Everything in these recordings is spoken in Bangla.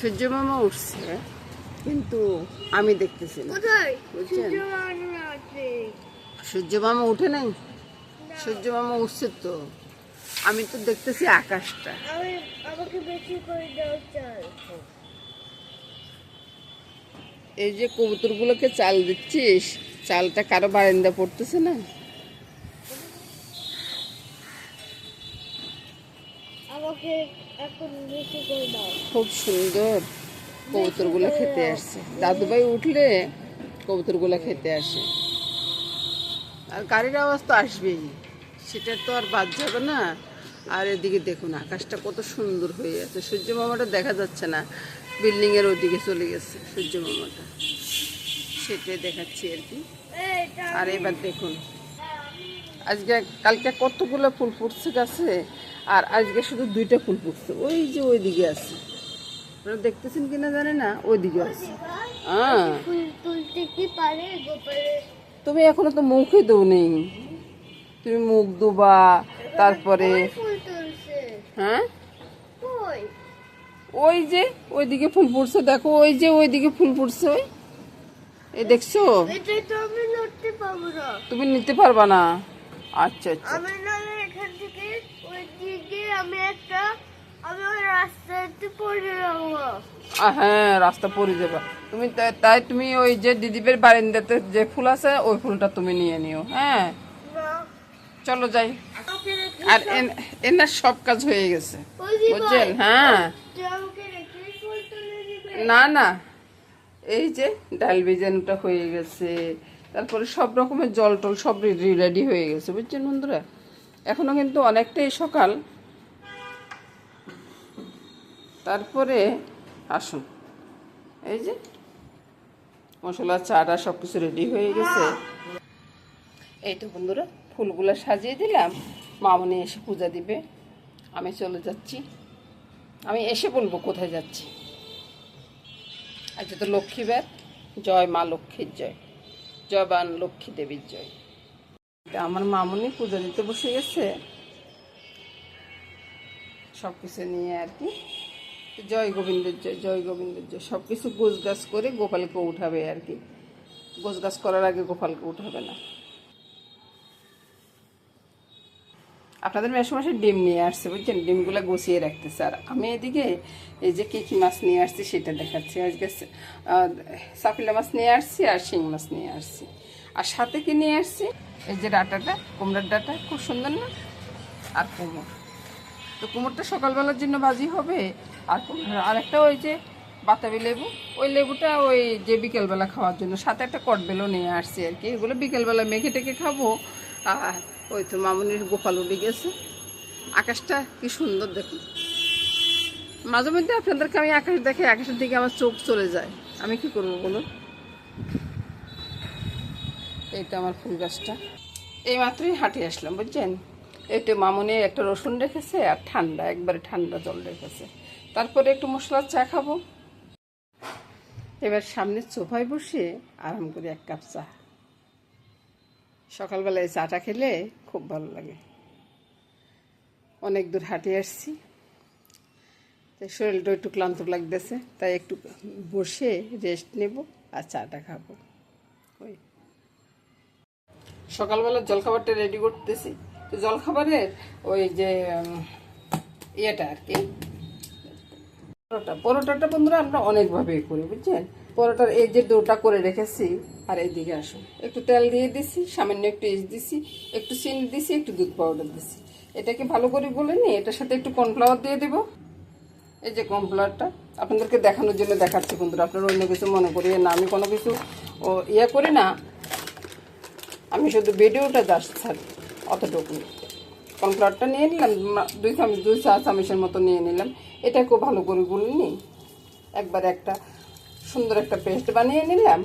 সূর্য মামা উঠছে কিন্তু আমি দেখতেছি না। বুঝছেন? সূর্য মামা উঠে নাই? সূর্য মামা উঠছে তো। আমি তো দেখতেছি আকাশটা। এই যে কবুতরগুলোকে চাল দিচ্ছিস চালটা কারও বারান্দা পড়তেছে না? আমাকে এখন বেশি করে দাও। খুব সুন্দর কবুতরগুলো খেতে আসছে। দাদুভাই উঠলে কবুতরগুলো খেতে আসে। আর গাড়ির আওয়াজ তো আসবেই। সেটা তো আর বাদ যাবে না। আর এদিকে দেখুন আকাশটা কত সুন্দর হয়ে আছে। সূর্য মামাটা দেখা যাচ্ছে না। বিল্ডিং এর ওদিকে চলে গেছে সূর্য মামাটা। সেটাই দেখাচ্ছি আর কি। আর এবার দেখুন আজকে কালকে কতগুলো ফুল ফুটছে গাছে। আর আজকে শুধু দুইটা ফুল ফুটছে। ওই যে ওই দিকে আছে। আপনারা দেখতেছেন কিনা জানে না ওই দিকে আছে। হ্যাঁ। তুমি এখনও তো মুখে দেও নেই তুমি মুখ দুবা তারপরে হ্যাঁ? ওই যে ওইদিকে ফুল ফুটছে দেখো ওই যে ওইদিকে ফুল ফুটছে। ওই এই দেখছ তুমি নিতে পারবা না। আচ্ছা আচ্ছা। ওই আমি একটা আমি রাস্তাতে পড়ে যাব। হ্যাঁ রাস্তা পড়ে যাবে। তুমি তাই- তুমি ওই যে দিদিবের বারিন্দাতে যে ফুল আছে ওই ফুলটা তুমি নিয়ে নিও হ্যাঁ? চলো যাই। আর এনার সব কাজ হয়ে গেছে বুঝছেন? হ্যাঁ। না না। এই যে ডাল বেজানোটা হয়ে গেছে তারপরে সব রকমের জল টল সব রেডি হয়ে গেছে বুঝছেন বন্ধুরা? এখনও কিন্তু অনেকটাই সকাল। তারপরে আসুন। এই যে মশলা, চাটা সব কিছু রেডি হয়ে গেছে। এই তো বন্ধুরা, ফুলগুলো সাজিয়ে দিলাম। মামনি এসে পূজা দিবে। আমি চলে যাচ্ছি। আমি এসে বলব কোথায় যাচ্ছি। আচ্ছা তো লক্ষ্মীবার জয় মা লক্ষ্মীর জয়। জয়বান লক্ষ্মী দেবীর জয়। আমার মামনি পূজা দিতে বসে গেছে। সব কিছু নিয়ে আর কি। জয় গোবিন্দের জয় জয় গোবিন্দের জয়। সব কিছু গোছ গাছ করে গোপালকে উঠাবে আর কি। গোছ গাছ করার আগে গোপালকে উঠাবে না। আপনাদের মেসমাসে ডিম নিয়ে আসছে, বুঝছেন? ডিমগুলো গুছিয়ে রাখতেছে। আর আমি এদিকে এই যে কী কী মাছ নিয়ে আসছি সেটা দেখাচ্ছি। আজকে সাপিলা মাছ নিয়ে আসছি আর শিং মাছ নিয়ে আসছি। আর সাথে কি নিয়ে আসছি? এই যে ডাটাটা, কুমড়ার ডাটা, খুব সুন্দর না? আর কুমড়। তো কুমড়টা সকালবেলার জন্য বাজি হবে। আর আরেকটা ওই যে বাতাবি লেবু। ওই লেবুটা ওই যে বিকেলবেলা খাওয়ার জন্য। সাথে একটা কটবেলও নিয়ে আসছি আর কি। এগুলো বিকেলবেলা মেখে টেকে খাব। আর ওই তো মামনির গোপাল উঠে গেছে। আকাশটা কি সুন্দর দেখুন। মাঝে মধ্যে আপনাদেরকে আমি আকাশ দেখে, আকাশের দিকে আমার চোখ চলে যায়। আমি কি করব বলুন? এইটা আমার ফুল গাছটা। এই মাত্রই হাঁটে আসলাম, বুঝছেন? এই তো মামনি একটা রসুন রেখেছে আর ঠান্ডা, একবারে ঠান্ডা জল রেখেছে। তারপরে একটু মশলার চা খাব। এবার সামনের সোফায় বসে আরাম করে এক কাপ চা। সকালবেলায় চাটা খেলে খুব ভালো লাগে। অনেক দূর হাঁটে আসছি। তাই শরীরটা একটু ক্লান্ত লাগতেছে, তাই একটু বসে রেস্ট নেব আর চাটা খাব। ওই। সকালবেলা জলখাবারটা রেডি করতেছি। তো জলখাবারের ওই যে ইয়েটা আর কি পরোটা। পরোটাটা বন্ধুরা আমরা অনেকভাবে করি, বুঝছেন? পরোটার এই যে ডোটা করে রেখেছি, আর এইদিকে আসুন। একটু তেল দিয়ে দিছি, সামান্য একটু ইস দিছি, একটু চিনি দিছি, একটু দুধ পাউডার দিছি। এটাকে ভালো করে বলে নি এটার সাথে একটু কর্নফ্লাওয়ার দিয়ে দেব। এই যে কর্নফ্লাওয়ারটা আপনাদেরকে দেখানোর জন্য দেখাচ্ছি বন্ধুরা, আপনারা অন্য কিছু মনে করি না। আমি কোনো কিছু ইয়ে করি না। আমি শুধু ভিডিওটা ছাড়ি অতটুকু কর্নফ্লাওয়ারটা নিয়ে নিলাম? দুই চামচ দুই চা চামচের মতো নিয়ে নিলাম। এটাকেও ভালো করে গুলে নিই একবার একটা সুন্দর একটা পেস্ট বানিয়ে নিলাম।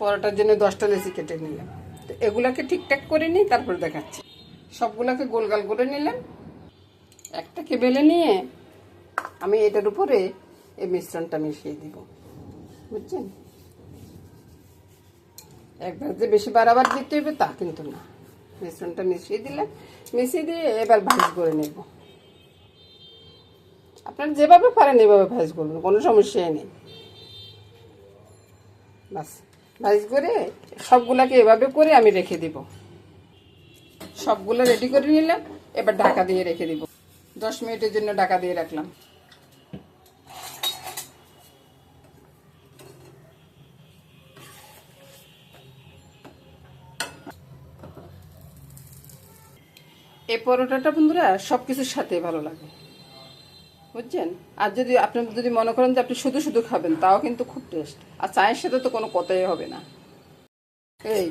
পরোটার জন্য দশটা লেচি কেটে নিলাম। তো এগুলাকে ঠিকঠাক করে নিই তারপর দেখাচ্ছি। সবগুলাকে গোলগাল করে নিলাম। একটাকে বেলে নিয়ে আমি এটার উপরে এই মিশ্রণটা মিশিয়ে দিব। বুঝছেন? একবার যে বেশি বাড়াবার দিতে হবে তা কিন্তু না। মিশ্রণটা মিশিয়ে দিলাম মিশিয়ে দিয়ে এবার ভাজ করে নেব। আপনার যেভাবে পারেন এভাবে ভাজ করবেন, কোনো সমস্যাই নেই। বাস, ভাজ করে সবগুলাকে এভাবে করে আমি রেখে দিব। সবগুলো রেডি করে নিলাম, এবার ঢাকা দিয়ে রেখে দিব। দশ মিনিটের জন্য ঢাকা দিয়ে রাখলাম। এই পরোটাটা বন্ধুরা সব কিছুর সাথে ভালো লাগে। বুঝছেন? আর যদি আপনি যদি মনে করেন যে আপনি শুধু শুধু খাবেন, তাও কিন্তু খুব টেস্ট আর চায়ের সাথে তো কোনো কথাই হবে না। এই।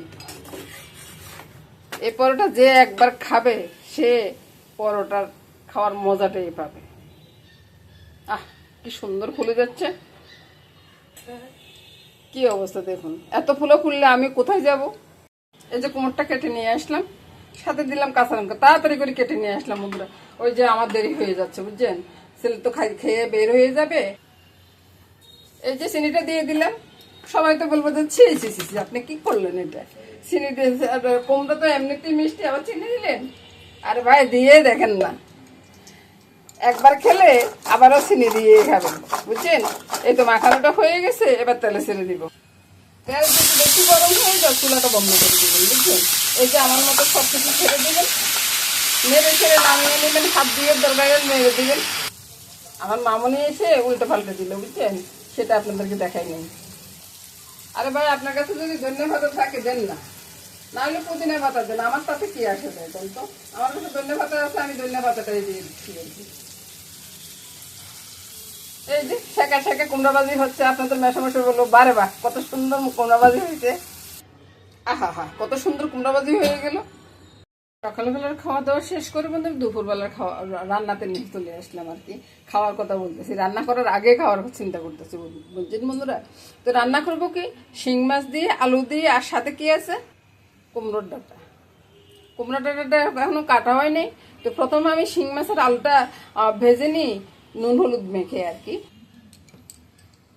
এই পরোটা যে একবার খাবে, সে পরোটার খাওয়ার মজাটাই পাবে। আহ, কি সুন্দর ফুলে যাচ্ছে। কি অবস্থা দেখুন। এত ফুলো ফুললে আমি কোথায় যাব? এই যে কোমরটা কেটে নিয়ে আসলাম। সাথে দিলাম কাঁচা লঙ্কা। তাড়াতাড়ি করে কেটে নিয়ে আসলাম বন্ধুরা। ওই যে আমার দেরি হয়ে যাচ্ছে, বুঝছেন? ছেলে তো খাই খেয়ে বের হয়ে যাবে। এই যে চিনিটা দিয়ে দিলাম। সবাই তো বলব যে, ছি ছি ছি আপনি কি করলেন এটা? চিনি দিয়ে কুমড়ো তো এমনিতেই মিষ্টি, আবার চিনি দিলেন? আর ভাই, দিয়ে দেখেন না। একবার খেলে আবারও চিনি দিয়ে খাবেন, বুঝছেন? এই তো মাখানোটা হয়ে গেছে, এবার তেলে ছেড়ে দিব। তেল যদি বেশি গরম হয়ে যায়, চুলাটা বন্ধ করে দিবেন, বুঝছেন? এই যে আমার মতো সব কিছু ছেড়ে দিবেন। নেড়ে ছেড়ে নামিয়ে নেবেন, হাত দিয়ে দরকারে মেরে দিবেন। আমার মামনি এসে উল্টো পাল্টে দিল, বুঝছেন? সেটা আপনাদেরকে দেখাই নেই। আরে ভাই, আপনার কাছে যদি ধন্যবাদ থাকে, দেন না। না হলে পুদিনা পাতা দেন। আমার তাতে কি আসে দেয় তো? আমার কাছে ধন্যবাদ আছে, আমি ধন্যবাদটাই দিয়ে দিচ্ছি। এই যে শেখা শেখা কুমড়াবাজি হচ্ছে, আপনাদের মেশামেশি বলল, বারে বাহ, কত সুন্দর কুমড়াবাজি হয়েছে। আহা হা কত সুন্দর কুমড়াবাজি হয়ে গেল। সকালবেলার খাওয়া দাওয়া শেষ করে বন্ধু দুপুরবেলার খাওয়া রান্নাতে নিয়ে চলে আসলাম আর কি। খাওয়ার কথা বলতেছি, রান্না করার আগে খাওয়ার চিন্তা করতেছি বুঝছেন বন্ধুরা, তো রান্না করব কি? শিং মাছ দিয়ে, আলু দিয়ে, আর সাথে কি আছে? কুমড়োর ডাটা। কুমড়ো ডাটাটা এখনও কাটা হয়নি। তো প্রথমে আমি শিং মাছের আলুটা ভেজে নিই, নুন হলুদ মেখে আর কি।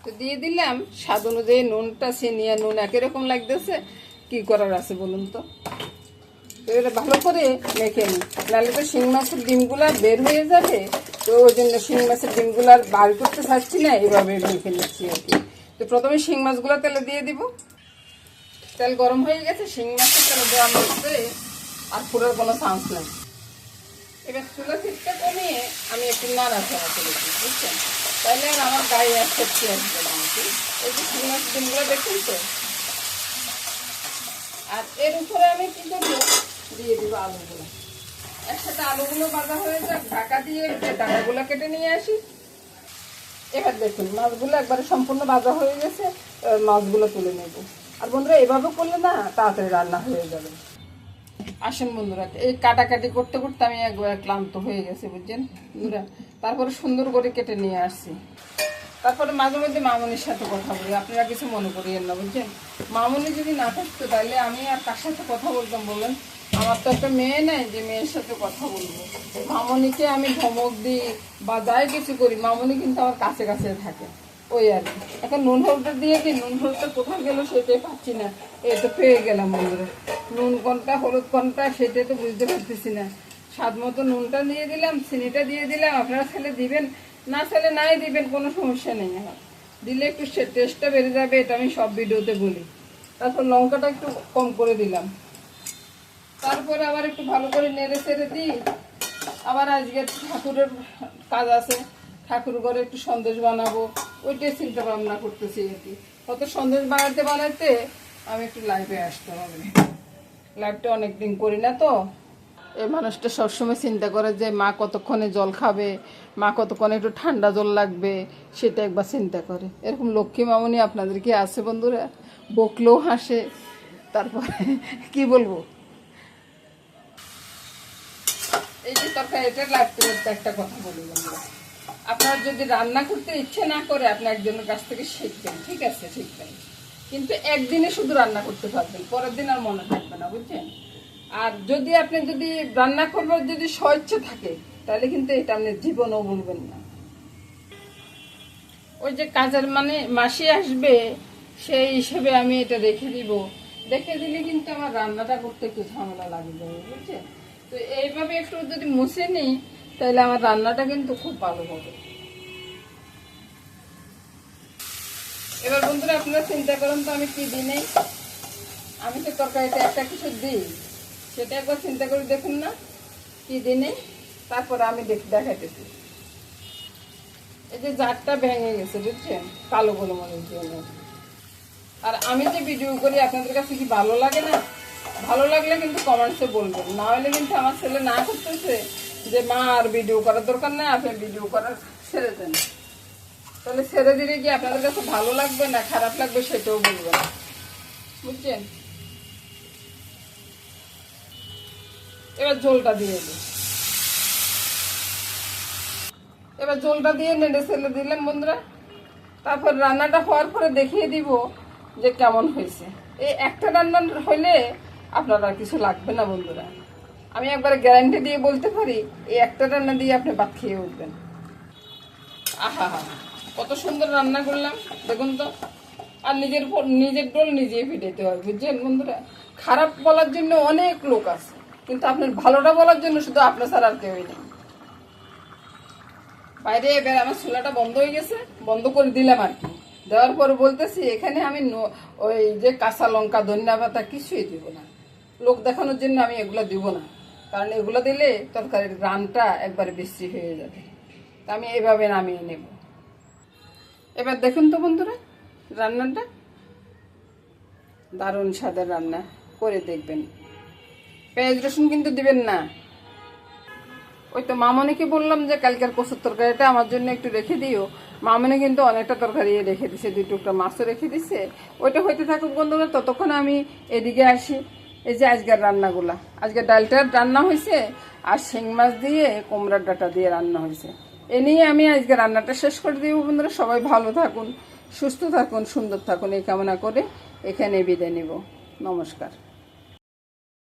তো দিয়ে দিলাম, স্বাদ অনুযায়ী নুনটা চিনিয়া নুন একই রকম লাগতেছে। কি করার আছে বলুন তো? এটা ভালো করে মেখে নিই নাহলে তো শিং মাছের ডিমগুলা বের হয়ে যাবে। তো ওই জন্য শিং মাছের ডিমগুলো আর বার করতে চাচ্ছি না, এভাবে মেখে নিচ্ছি আর কি। তো প্রথমে শিং মাছগুলো তেলে দিয়ে দিব। তেল গরম হয়ে গেছে, শিং মাছের তেলে দেওয়া মধ্যে আর পুরোর কোনো চান্স নেই। এবার চুলা থেকে কমিয়ে আমি একটু নাড়াচাড়া করে দিই, বুঝছেন? তাহলে আর আমার গায়ে আর সেটকে আসবে না আর কি। এই যে শিং মাছের ডিমগুলো দেখুন তো আর এর উপরে আমি কি করব? দিয়ে দিব আলুগুলো। একসাথে আলুগুলো বাঁধা হয়ে যাক, ঢাকা দিয়ে যে ডাটাগুলো কেটে নিয়ে আসি। এবার দেখুন, মাছগুলো একবারে সম্পূর্ণ ভাজা হয়ে গেছে মাছগুলো তুলে নেব। আর বন্ধুরা, এভাবে করলে না তাড়াতাড়ি রান্না হয়ে যাবে। আসেন বন্ধুরা, এই কাটাকাটি করতে করতে আমি একবার ক্লান্ত হয়ে গেছি, বুঝছেন? বন্ধুরা, তারপরে সুন্দর করে কেটে নিয়ে আসছি। তারপরে মাঝে মধ্যে মামনির সাথে কথা বলি। আপনারা কিছু মনে করিয়েন না, বুঝছেন? মামনি যদি না থাকতো, তাহলে আমি আর কার সাথে কথা বলতাম বললেন আমার তো একটা মেয়ে নাই যে মেয়ের সাথে কথা বলব। মামনিকে আমি ধমক দিই বা যাই কিছু করি, মামনি কিন্তু আমার কাছে কাছে থাকে। ওই আর কি। এখন নুন হলুদটা দিয়ে দিই, নুন হলুদটা কোথায় গেলো সেটাই পাচ্ছি না। এ তো পেয়ে গেলাম বন্ধুরা। নুন কোনটা, হলুদ কোনটা, সেটাই তো বুঝতে পারতেছি না। স্বাদ মতো নুনটা দিয়ে দিলাম, চিনিটা দিয়ে দিলাম, আপনারা ছেলে দিবেন। না ছেলে নাই দিবেন, কোনো সমস্যা নেই আমার দিলে একটু টেস্টটা বেড়ে যাবে, এটা আমি সব ভিডিওতে বলি। তারপর লঙ্কাটা একটু কম করে দিলাম। তারপরে আবার একটু ভালো করে নেড়ে চেড়ে দিই। আবার আজকে ঠাকুরের কাজ আছে, ঠাকুর ঘরে একটু সন্দেশ বানাবো, ওইটাই চিন্তা ভাবনা করতেছি আর কি। কত সন্দেশ বানাতে বানাতে আমি একটু লাইভে আসতে হবে। লাইভটা অনেকদিন করি না তো। এই মানুষটা সবসময় চিন্তা করে যে মা কতক্ষণে জল খাবে, মা কতক্ষণে একটু ঠান্ডা জল লাগবে, সেটা একবার চিন্তা করে। এরকম লক্ষ্মী মামনি আপনাদের কি আছে বন্ধুরা? বকলেও হাসে। তারপরে কি বলব? এই যে তরকারিটা লাগতে করতে একটা কথা বলি বন্ধুরা। আপনার যদি রান্না করতে ইচ্ছে না করে, আপনি একজনের কাছ থেকে শিখবেন, ঠিক আছে, শিখবেন। কিন্তু একদিনে শুধু রান্না করতে পারবেন, পরের দিন আর মনে থাকবে না, বুঝছেন? আর যদি আপনি যদি রান্না করবার যদি স্বইচ্ছে থাকে, তাহলে কিন্তু এটা আপনি জীবনও বলবেন না। ওই যে কাজের মানে মাসি আসবে, সেই হিসেবে আমি এটা রেখে দিব। দেখে দিলে কিন্তু আমার রান্নাটা করতে একটু ঝামেলা লাগবে বুঝছে? তো এইভাবে একটু যদি মুছে নিই, তাহলে আমার রান্নাটা কিন্তু খুব ভালো হবে। এবার বন্ধুরা, আপনারা চিন্তা করেন তো আমি কি দিই নেই? আমি তো তরকারিতে একটা কিছু দিই। সেটা একবার চিন্তা করে দেখুন না, কি দিনে, তারপরে আমি দেখ, দেখাইতেছি। এই যে জারটা ভেঙে গেছে, বুঝছেন? কালো গোলমরিচ জন্য আর আমি যে ভিডিও করি, আপনাদের কাছে কি ভালো লাগে না? ভালো লাগলে কিন্তু কমেন্টসে বলবেন। না হলে কিন্তু আমার ছেলে না করতেছে যে, মা, আর ভিডিও করার দরকার নেই, আপনি ভিডিও করার ছেড়ে দেন। তাহলে ছেড়ে দিলে কি আপনাদের কাছে ভালো লাগবে না, খারাপ লাগবে সেটাও বলবেন। বুঝছেন? এবার ঝোলটা দিয়ে দিই। এবার ঝোলটা দিয়ে নেড়ে ছেলে দিলাম বন্ধুরা। তারপর রান্নাটা হওয়ার পরে দেখিয়ে দিব যে কেমন হয়েছে। এই একটা রান্না হইলে আপনার আর কিছু লাগবে না বন্ধুরা। আমি একবার গ্যারান্টি দিয়ে বলতে পারি, এই একটা রান্না দিয়ে আপনি ভাত খেয়ে উঠবেন। আহা হা কত সুন্দর রান্না করলাম, দেখুন তো। আর নিজের নিজের ডোল নিজেই ফিটাইতে হয়, বুঝছেন বন্ধুরা? খারাপ বলার জন্য অনেক লোক আছে। কিন্তু আপনার ভালোটা বলার জন্য শুধু আপনার ছাড়া আর কেউই নেই। বাইরে এবার আমার চুলাটা বন্ধ হয়ে গেছে, বন্ধ করে দিলাম আর কি। দেওয়ার পর বলতেছি, এখানে আমি ওই যে কাঁচা লঙ্কা, ধনিয়া পাতা কিছুই দিব না। লোক দেখানোর জন্য আমি এগুলো দিব না। কারণ এগুলো দিলে তরকারির রানটা একবারে বেশি হয়ে যাবে। তা আমি এভাবে নামিয়ে নেব। এবার দেখুন তো বন্ধুরা, রান্নাটা। দারুণ স্বাদের রান্না, করে দেখবেন। পেঁয়াজ রসুন কিন্তু দিবেন না। ওই তো মামনিকে বললাম যে কালকের কচুর তরকারিটা আমার জন্য একটু রেখে দিও। মামনি কিন্তু অনেকটা তরকারি রেখে দিছে, দুই টুকটা মাছও রেখে দিছে। ওইটা হইতে থাকুক বন্ধুরা, ততক্ষণ আমি এদিকে আসি। এই যে আজকের রান্নাগুলা। আজকে ডালটা রান্না হয়েছে আর শিং মাছ দিয়ে কুমড়ার ডাটা দিয়ে রান্না হয়েছে এ নিয়ে আমি আজকে রান্নাটা শেষ করে দিব বন্ধুরা। সবাই ভালো থাকুন, সুস্থ থাকুন, সুন্দর থাকুন। এই কামনা করে এখানে বিদায় নিব। নমস্কার।